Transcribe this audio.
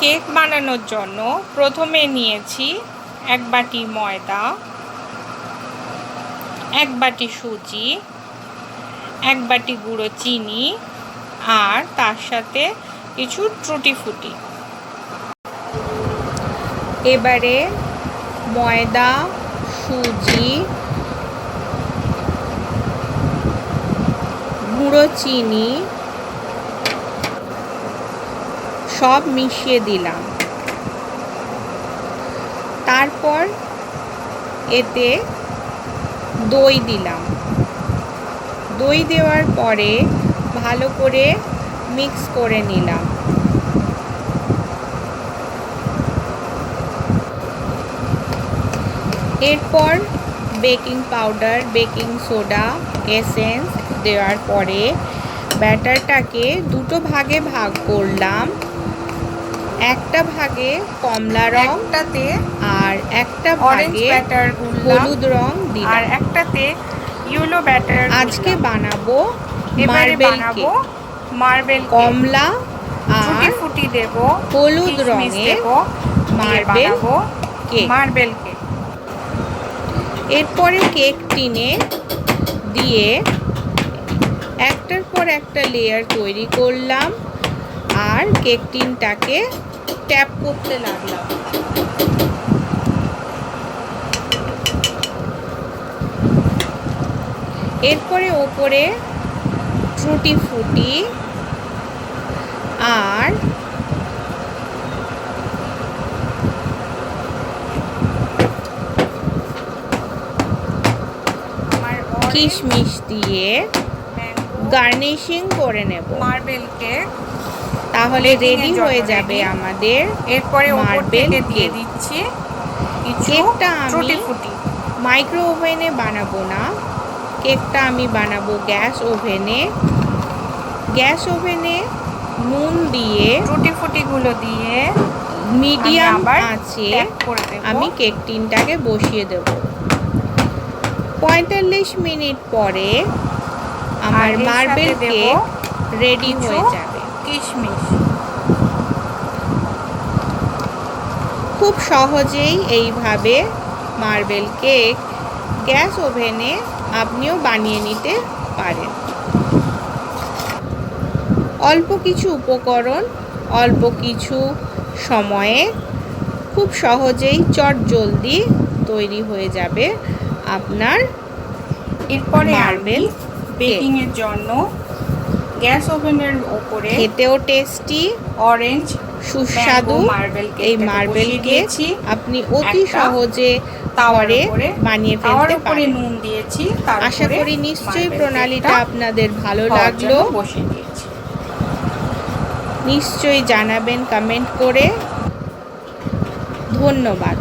Cake বানানোর জন্য প্রথমে নিয়েছি এক বাটি ময়দা, এক বাটি সুজি, এক বাটি গুঁড়ো চিনি আর তার সাথে কিছু ট্রুটি ফুটি। এবারে ময়দা, সুজি, গুঁড়ো চিনি সব মিশিয়ে দিলাম। তারপর এতে দই দিলাম। দই দেওয়ার পরে ভালো করে মিক্স করে নিলাম। এরপর baking powder, baking soda, essence দেওয়ার পরে ব্যাটারটাকে দুটো ভাগে ভাগ করলাম। একটা ভাগে কমলা রং একটাতে আর একটা ভাগে হলুদ রং আর একটাতে ইয়েলো ব্যাটার আজকে বানাবো এবারে মার্বেল বানাবো কেক মার্বেল কমলা আর ফুটি দেব হলুদ রঙের দেব মার্বেল কেক মার্বেল কেক এরপরে কেক টিনে দিয়ে একটার পর একটা লেয়ার তৈরি করলাম। আর কেক টিনটাকে ট্যাপ করতে লাগলাম। এরপরে ওপরে ট্রুটি ফুটি আর কিশমিশ দিয়ে গার্নিশিং করে নেব। মার্বেল কেক তাহলে রেডি হয়ে যাবে আমাদের এরপরে থেকে দিয়ে। দিচ্ছি কেকটা আমি- মাইক্রো ওভেনে বানাবো না। কেকটা আমি বানাবো গ্যাস ওভেনে গ্যাস ওভেনে নুন দিয়ে টুটি ফুটি গুলো দিয়ে মিডিয়াম আছে। আমি কেক টিনটাকে বসিয়ে দেব। পঁয়তাল্লিশ মিনিট পরে আমার মার্বেল কেক রেডি হয়ে যাবে। কিশমিশ। খুব সহজেই এইভাবে মার্বেল কেক গ্যাস ওভেনে আপনিও বানিয়ে নিতে পারেন। অল্প কিছু উপকরণ অল্প কিছু সময়ে খুব সহজেই চট জলদি তৈরি হয়ে যাবে আপনার এরপরে মার্বেল বেকিংয়ের জন্য গ্যাস ওভেনের উপরে খেতেও টেস্টি অরেঞ্জ সুস্বাদু cake এই মার্বেল দিয়েছি। আপনি অতি সহজে তাওয়ারে বানিয়ে ফেলতে পারেন। নুন দিয়েছি আশা করি নিশ্চয়ই প্রণালীটা আপনাদের ভালো লাগল। বসিয়ে দিয়েছি। নিশ্চয়ই জানাবেন কমেন্ট করে। ধন্যবাদ।